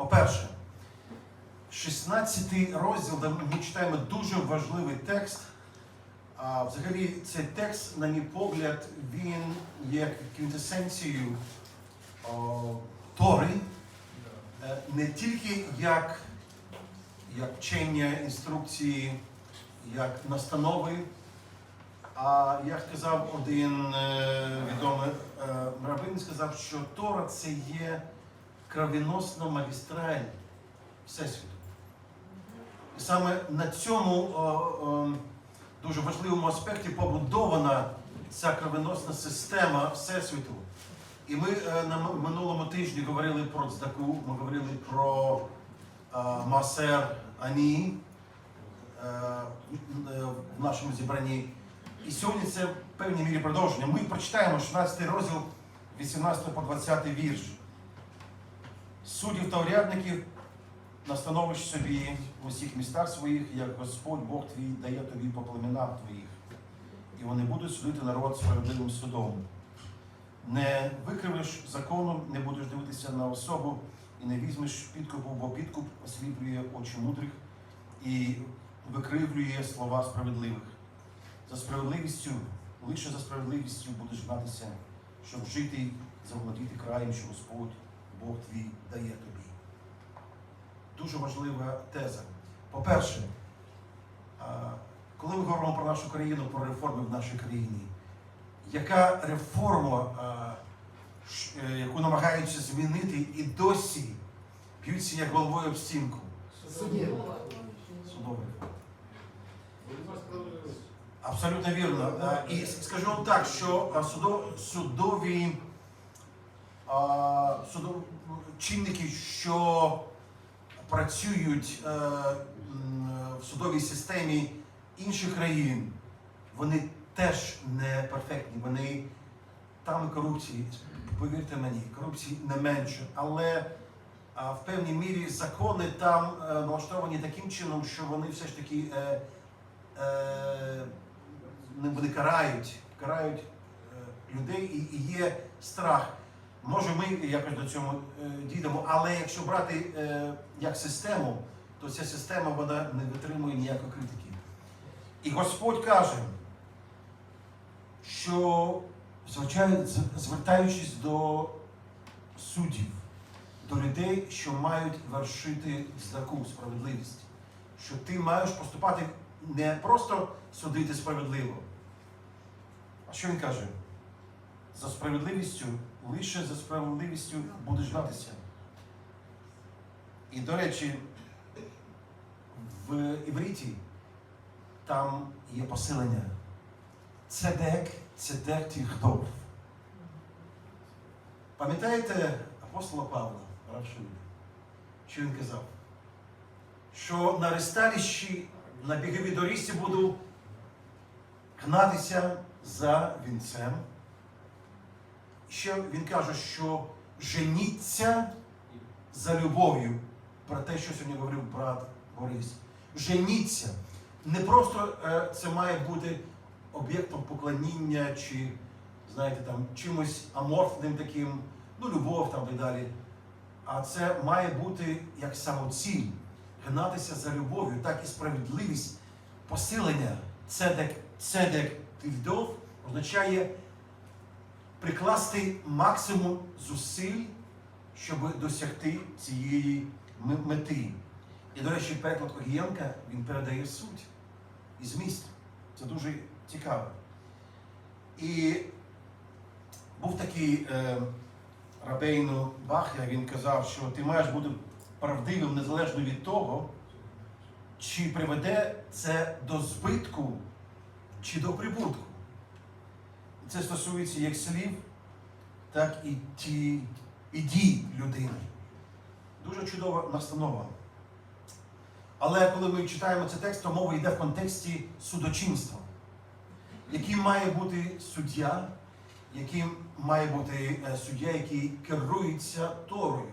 По-перше, 16 розділ, де ми читаємо дуже важливий текст. А взагалі цей текст, на мій погляд, він є квінтесенцією Тори, Е, не тільки як, як вчення, інструкції, як настанови, а як сказав один е, відомий е, раввин, сказав, що Тора це є кровіносна магістраль Всесвіту. І саме на цьому о, о, дуже важливому аспекті побудована ця кровоносна система Всесвіту. І ми е, на минулому тижні говорили про цдаку, ми говорили про е, Масер Ані е, е, в нашому зібранні. І сьогодні це в певній мірі продовження. Ми прочитаємо 16 розділ 18 по 20 вірш. Суддів та урядників настановиш собі в усіх містах своїх, як Господь Бог твій дає тобі по племенах твоїх, і вони будуть судити народ справедливим судом. Не викривиш законом, не будеш дивитися на особу і не візьмеш підкупу, бо підкуп осліплює очі мудрих і викривлює слова справедливих. За справедливістю, лише за справедливістю будеш гнатися, щоб жити і заволодіти краєм, що Господь Бог твій дає тобі. Дуже важлива теза. По-перше, коли ми говоримо про нашу країну, про реформи в нашій країні, яка реформа, е, яку намагаються змінити і досі б'ються як головою об стінку? Судова. Абсолютно вірно. І скажу вам так, що судові чинники, що працюють е, в судовій системі інших країн, вони теж не перфектні. Вони там корупції, повірте мені, корупції не менше. Але в певній мірі закони там е, налаштовані таким чином, що вони все ж таки е, не вони карають, карають людей і є страх. Може, ми якось до цього е, дійдемо, але якщо брати е, як систему, то ця система вона не витримує ніякої критики. І Господь каже, що звичайно, звертаючись до суддів, до людей, що мають вершити здаку, справедливість, що ти маєш поступати не просто судити справедливо. А що він каже? За справедливістю, лише за справедливістю будеш гнатися. І, до речі, в івриті там є посилення. Цедек, цедек тіхдов. Пам'ятаєте апостола Павла Равшуля? Що він казав? Що на ресталищі, на біговій доріжці буду гнатися за вінцем. Ще він каже, що женіться за любов'ю, про те, що сьогодні говорив брат Борис. Женіться. Не просто е, це має бути об'єктом поклоніння чи, знаєте, там чимось аморфним таким, ну, любов там і далі. А це має бути як самоціль, гнатися за любов'ю, так і справедливість, посилення, цедек, цедек тивдов означає прикласти максимум зусиль, щоб досягти цієї мети. І, до речі, переклад Огієнка він передає суть і зміст. Це дуже цікаво. І був такий е, рабейну Бахя, він казав, що ти маєш бути правдивим незалежно від того, чи приведе це до збитку, чи до прибутку. Це стосується як слів, так і ті і дій людини. Дуже чудова настанова. Але коли ми читаємо цей текст, то мова йде в контексті судочинства. Яким має бути суддя, яким має бути е, суддя, який керується Торою,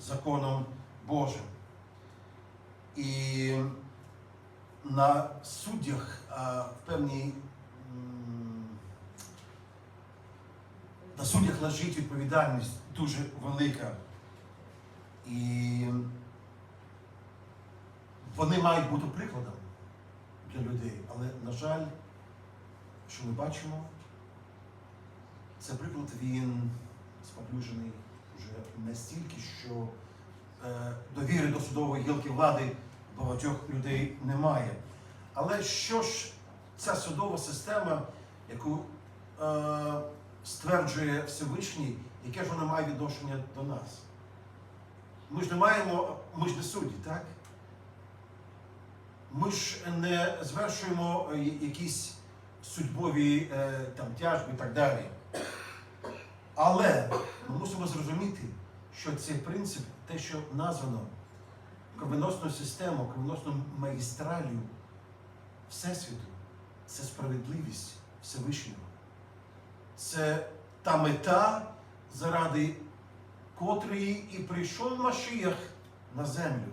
законом Божим. І на суддях в певній на суддях лежить відповідальність дуже велика. І вони мають бути прикладом для людей. Але, на жаль, що ми бачимо, цей приклад він споплюжений вже настільки, що е, довіри до судової гілки влади багатьох людей немає. Але що ж ця судова система, яку е, стверджує Всевишній, яке ж вона має відношення до нас? Ми ж не маємо, ми ж не судді, так? Ми ж не звершуємо е, якісь судьбові е, там, тяжби і так далі. Але ми мусимо зрозуміти, що цей принцип, те, що названо кровоносною системою, кровоносною магістралію Всесвіту, це справедливість Всевишнього. Це та мета, заради котрої і прийшов Машиях на землю.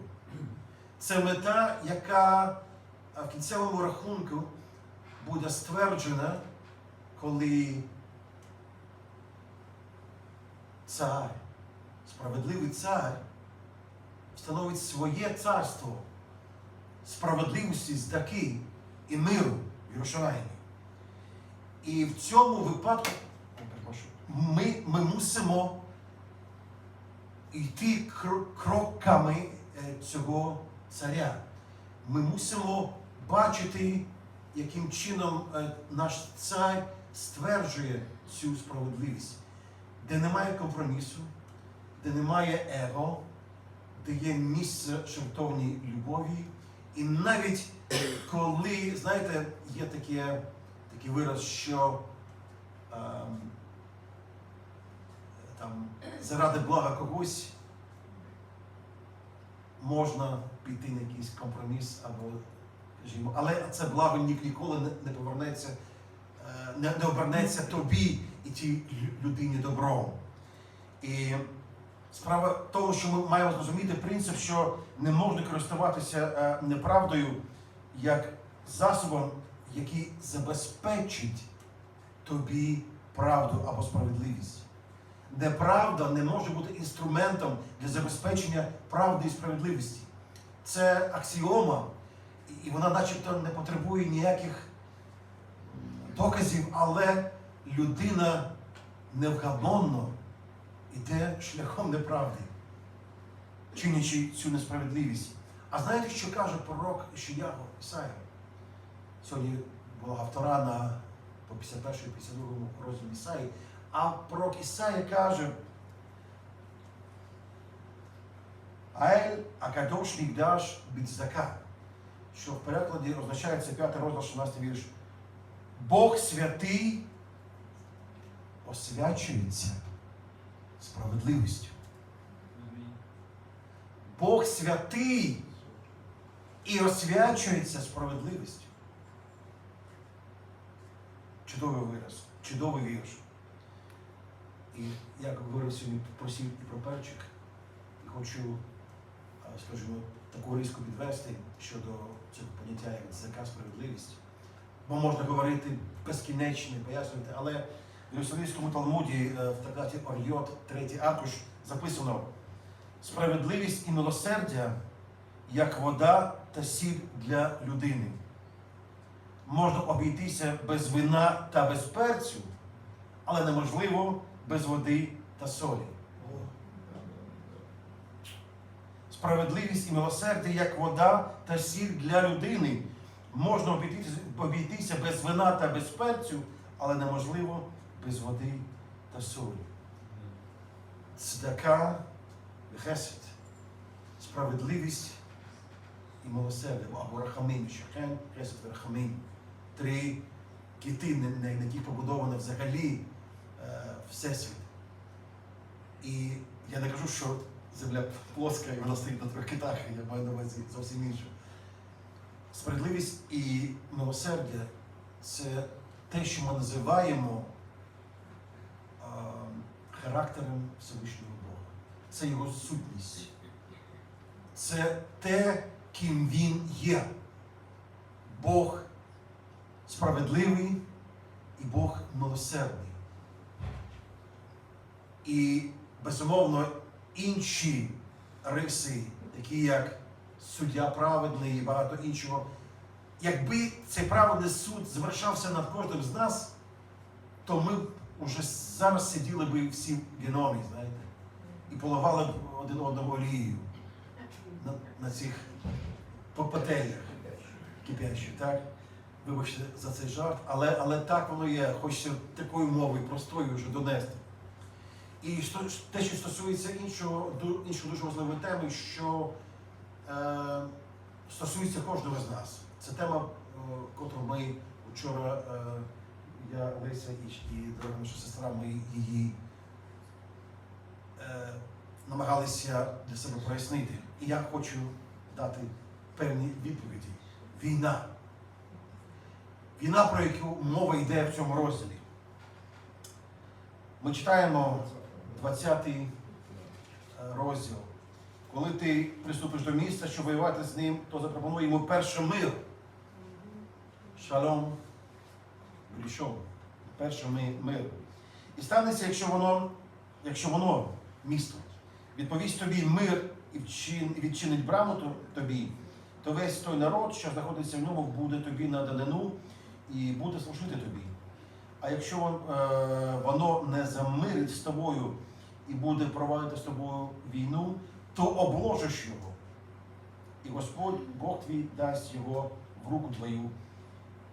Це мета, яка в кінцевому рахунку буде стверджена, коли цар, справедливий цар, встановить своє царство справедливості, здаки і миру в Єрушалаїмі. І в цьому випадку ми, ми мусимо йти кроками е, цього царя. Ми мусимо бачити, яким чином е, наш цар стверджує цю справедливість, де немає компромісу, де немає его, де є місце жертовній любові. І навіть коли, знаєте, є таке, такий вираз, що ем, там, заради блага когось можна піти на якийсь компроміс або скажімо, але це благо ні- ніколи не, не повернеться, е, не, не обернеться тобі і тій людині добром. І справа тому, що ми маємо зрозуміти принцип, що не можна користуватися е, неправдою як засобом, який забезпечить тобі правду або справедливість. Неправда не може бути інструментом для забезпечення правди і справедливості. Це аксіома, і- вона начебто не потребує ніяких доказів, але людина невгамонно йде шляхом неправди, чинячи цю несправедливість. А знаєте, що каже пророк Ішияго Ісая? Сьогодні була автора на по 51 52 розділі Ісаї. А пророк Ісая каже, Аель Акадош Мігдаш Бідзака, що в перекладі означає це 5 розділ 16 вірш. Бог святий освячується справедливістю. Бог святий і освячується справедливістю. Чудовий вираз, чудовий вірш. І як говорив сьогодні про сіль і про перчик, і хочу, скажімо, таку риску підвести щодо цього поняття як зака справедливість. Бо можна говорити безкінечно, пояснювати, але в Єрусалимському Талмуді е, в трактаті Орйот, третій аркуш, записано справедливість і милосердя як вода та сіль для людини. Можна обійтися без вина та без перцю, але неможливо без води та солі. Справедливість і милосердя як вода та сіль для людини. Можна обійтися, без вина та без перцю, але неможливо без води та солі. Цдака, хесед, справедливість і милосердя, або рахамин, шахен, хесед, рахамин. Три кити, на- яких побудовано взагалі е, Всесвіт. І я не кажу, що земля плоска і вона стоїть на трьох китах, я маю на увазі зовсім інше. Справедливість і милосердя це те, що ми називаємо е, характером Всевишнього Бога. Це його сутність. Це те, ким він є. Бог справедливий і Бог милосердний. І, безумовно, інші риси, такі як суддя праведний і багато іншого. Якби цей праведний суд звершався над кожним з нас, то ми б уже зараз сиділи б всі в геномі, знаєте, і поливали б один одного олією на, на цих пательнях кипящих, так? Вибачте за цей жарт, але, але так воно є, хочеться такою мовою простою вже донести. І те, що стосується іншого, іншої дуже важливої теми, що е, стосується кожного з нас. Це тема, е, котру ми вчора, е, я, Леся і дорога наша сестра, ми її е, намагалися для себе прояснити. І я хочу дати певні відповіді. Війна. Війна, про яку мова йде в цьому розділі. Ми читаємо 20 розділ. Коли ти приступиш до місця, щоб воювати з ним, то запропонуй йому перший мир. Шалом прийшов. Перший мир. І станеться, якщо воно, якщо воно, місто, відповість тобі мир і відчинить браму тобі, то весь той народ, що знаходиться в ньому, буде тобі на данину і буде служити тобі. А якщо е, воно не замирить з тобою і буде провадити з тобою війну, то обложиш його. І Господь Бог твій дасть його в руку твою.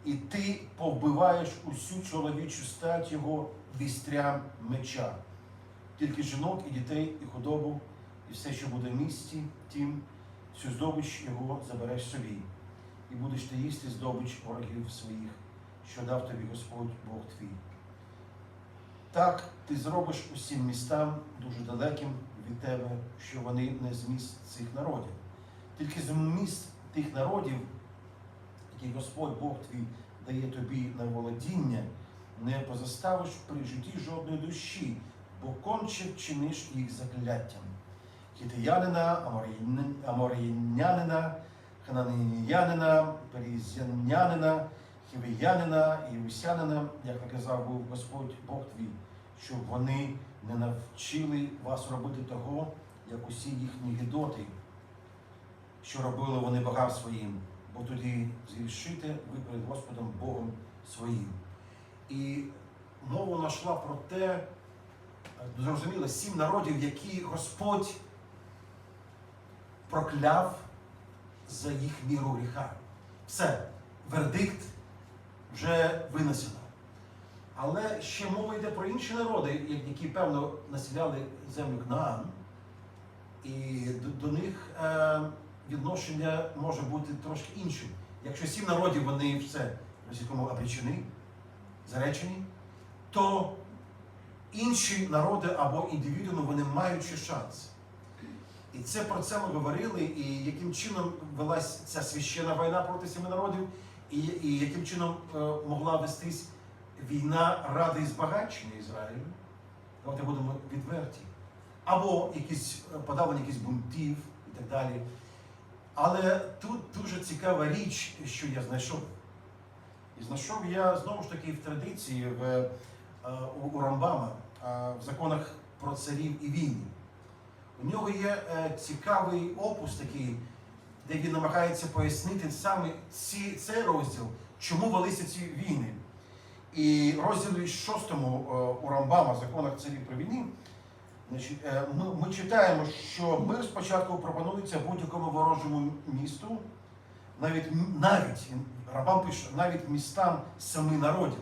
І ти повбиваєш усю чоловічу стать його вістрям меча. Тільки жінок і дітей, і худобу, і все, що буде в місті, тім всю здобич його забереш собі. І будеш ти їсти здобич ворогів своїх, що дав тобі Господь Бог твій. Так ти зробиш усім містам дуже далеким від тебе, що вони не з міст цих народів. Тільки з міст тих народів, які Господь Бог твій дає тобі на володіння, не позаставиш при житті жодної душі, бо конче вчиниш їх закляттям. Хітиянина, аморіяни- аморіянянина, хананіянина, перізянянина, хівіянина і усянина, як наказав був Господь Бог твій, щоб вони не навчили вас робити того, як усі їхні гідоти, що робили вони богам своїм, бо тоді зрішите ви перед Господом Богом своїм. І мова нашла про те, зрозуміло, сім народів, які Господь прокляв за їх міру гріха. Все, вердикт вже винесено. Але ще мова йде про інші народи, які певно населяли землю Кнаан, і до, до них е, відношення може бути трошки іншим. Якщо сім народів вони все російському обречені, заречені, то інші народи або індивідууми вони мають ще шанс. І це про це ми говорили, і яким чином велась ця священна війна проти семи народів, і, і яким чином е, могла вестись війна ради збагачення Ізраїлю. Давайте будемо відверті. Або якісь е, подавлення якісь бунтів і так далі. Але тут дуже цікава річ, що я знайшов. І знайшов я знову ж таки в традиції в, е, у, у Рамбама в законах про царів і війни. У нього є цікавий опус такий, де він намагається пояснити саме ці, цей розділ, чому велися ці війни. І розділі 6 е, у Рамбама законах царів про війни, е, ми, ми читаємо, що мир спочатку пропонується будь-якому ворожому місту, навіть, навіть Рамбам пише, навіть містам семи народів.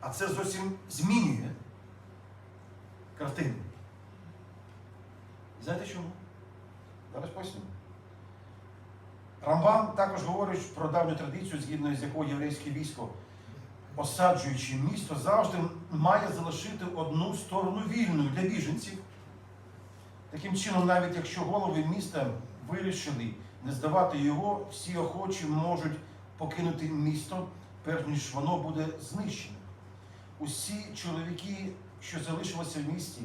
А це зовсім змінює картину. Знаєте чому? Зараз поясню. Рамбам також говорить про давню традицію, згідно з якою єврейське військо, осаджуючи місто, завжди має залишити одну сторону вільною для біженців. Таким чином, навіть якщо голови міста вирішили не здавати його, всі охочі можуть покинути місто, перш ніж воно буде знищене. Усі чоловіки, що залишилися в місті,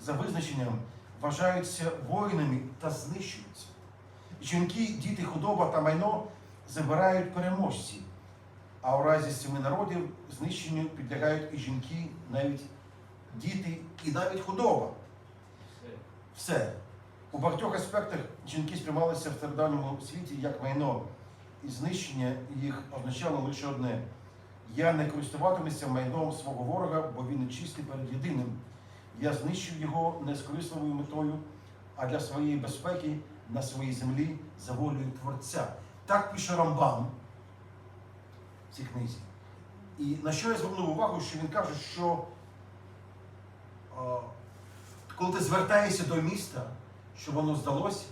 за визначенням вважаються воїнами та знищуються. Жінки, діти, худоба та майно забирають переможці, а у разі семи народів знищенню підлягають і жінки, навіть діти, і навіть худоба. Все. У багатьох аспектах жінки сприймалися в стародавньому світі як майно, і знищення їх означало лише одне: я не користуватимуся майном свого ворога, бо він нечистий перед єдиним. Я знищив його не з корисливою метою, а для своєї безпеки на своїй землі за волею Творця. Так пише Рамбам в цій книзі. І на що я звернув увагу, що він каже, що а, коли ти звертаєшся до міста, щоб воно здалося,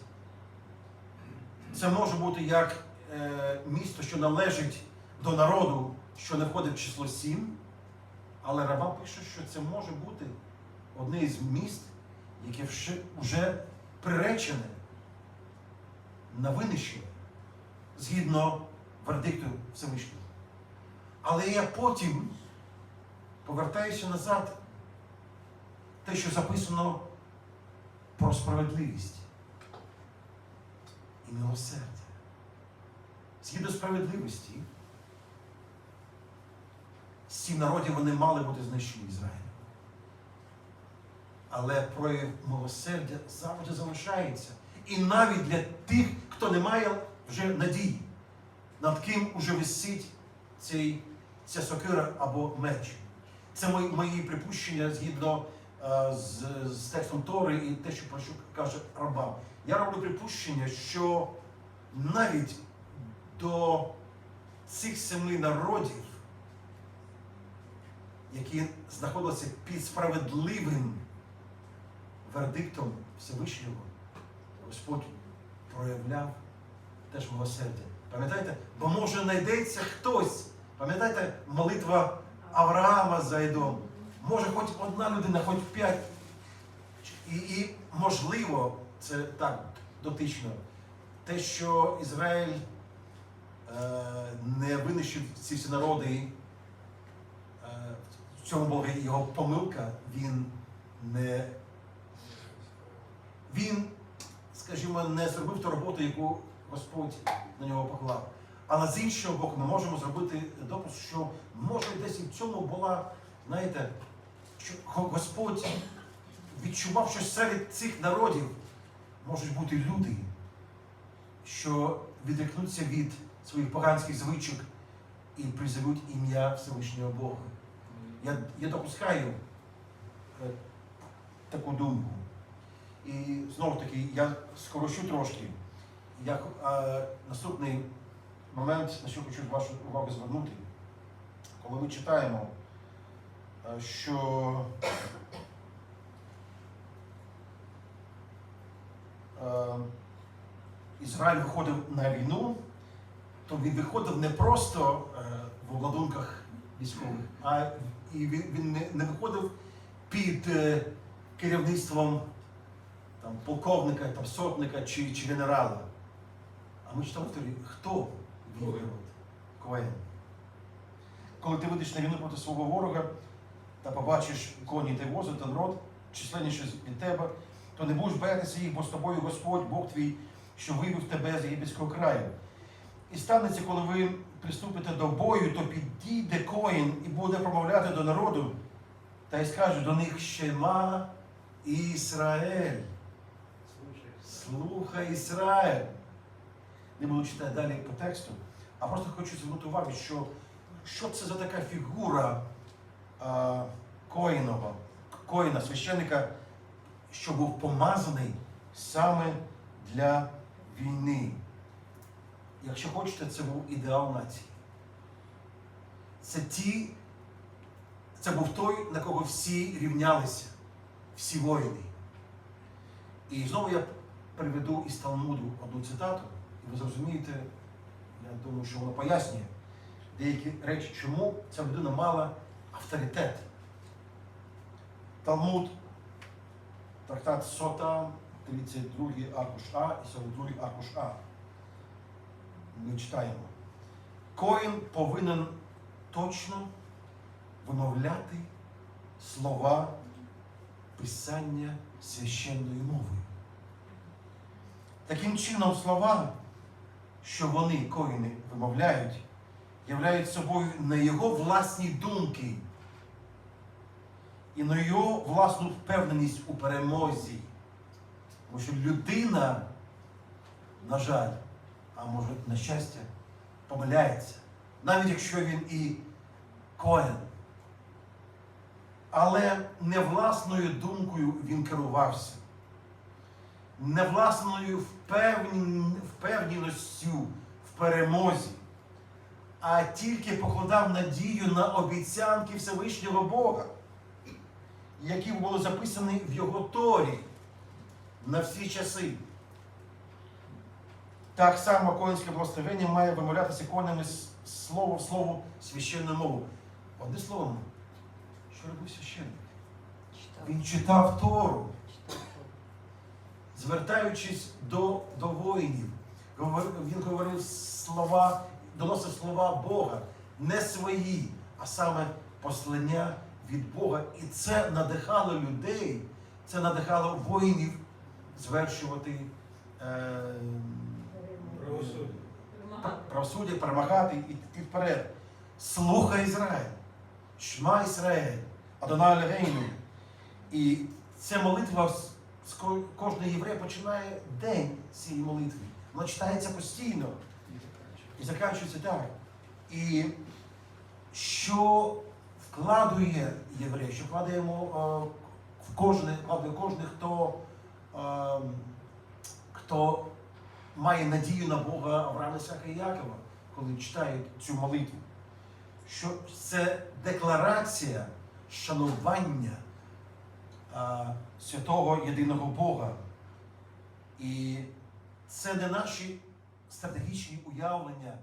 це може бути як е, місто, що належить до народу, що не входить в число сім, але Рамбам пише, що це може бути одне із міст, яке вже приречене на винищення згідно вердикту Всевишнього. Але я потім повертаюся назад, те, що записано про справедливість і милосердя. Згідно справедливості, сім народів вони мали бути знищені Ізраїлем. Але прояв милосердя завжди залишається. І навіть для тих, хто не має вже надії, над ким уже висить цей, ця сокира або меч. Це мої, мої припущення згідно е, з, з текстом Тори і те, що про що каже Рамбам. Я роблю припущення, що навіть до цих семи народів, які знаходилися під справедливим вердиктом Всевишнього, Господь проявляв теж милосердя. Пам'ятаєте? Бо може знайдеться хтось. Пам'ятаєте, молитва Авраама за Едом. Може, хоч одна людина, хоч п'ять. І, і можливо, це так дотично, те, що Ізраїль е, не винищив ці всі народи, е, в цьому була його помилка, він не він, скажімо, не зробив ту роботу, яку Господь на нього поклав. Але з іншого боку, ми можемо зробити допуск, що може десь і в цьому була, знаєте, що Господь відчував, що серед цих народів можуть бути люди, що відрикнуться від своїх поганських звичок і призовуть ім'я Всевишнього Бога. Я, я допускаю е, таку думку. І знову таки, я скорочу трошки. Я, е, наступний момент, на що хочу вашу увагу звернути, коли ми читаємо, е, що е, Ізраїль виходив на війну, то він виходив не просто е, в обладунках військових, а він, він не, не виходив під е, керівництвом там, полковника, там, сотника чи, чи генерала. А ми читали в Торі, хто він народ? Коен. Коли ти вийдеш на війну проти свого ворога та побачиш коні та вози та народ, численніше від тебе, то не будеш боятися їх, бо з тобою Господь, Бог твій, що вивів тебе з єгипетського краю. І станеться, коли ви приступите до бою, то підійде коїн і буде промовляти до народу, та й скаже до них Шема Ісраїль. Слухай Ізраїль. Не буду читати далі по тексту, а просто хочу звернути увагу, що, що це за така фігура а, коїнова, коїна, священника, що був помазаний саме для війни. Якщо хочете, це був ідеал нації. Це ті, це був той, на кого всі рівнялися, всі воїни. І знову я приведу із Талмуду одну цитату, і ви зрозумієте, я думаю, що воно пояснює деякі речі, чому ця людина мала авторитет. Талмуд, трактат Сота, 32 аркуш А і 42 аркуш А. Ми читаємо. Коїн повинен точно вимовляти слова писання священною мовою. Таким чином, слова, що вони, коїни, вимовляють, являють собою не його власні думки і не його власну впевненість у перемозі. Тому що людина, на жаль, а може на щастя, помиляється. Навіть якщо він і коен. Але не власною думкою він керувався, не власною впевнен- впевненістю в перемозі, а тільки покладав надію на обіцянки Всевишнього Бога, які були записані в його Торі на всі часи. Так само коїнське благословення має вимовлятися конами з слово в слово священну мову. Одним словом, що робив священник? Він читав Тору, звертаючись до, до воїнів. Він говорив слова, доносив слова Бога, не свої, а саме послання від Бога. І це надихало людей, це надихало воїнів звершувати е, Правосуддя. правосуддя, перемагати і вперед. Слухай Ізраїль, Шма Ізраїль, Адонай Легейну. І ця молитва кожний єврей починає день цієї молитви. Вона читається постійно і закінчується так. І що вкладує єврей, що вкладаємо е, в кожне, вкладує кожен, хто, е, хто має надію на Бога Авраама, Ісака і Якова, коли читають цю молитву. Що це декларація шанування а, святого єдиного Бога. І це не наші стратегічні уявлення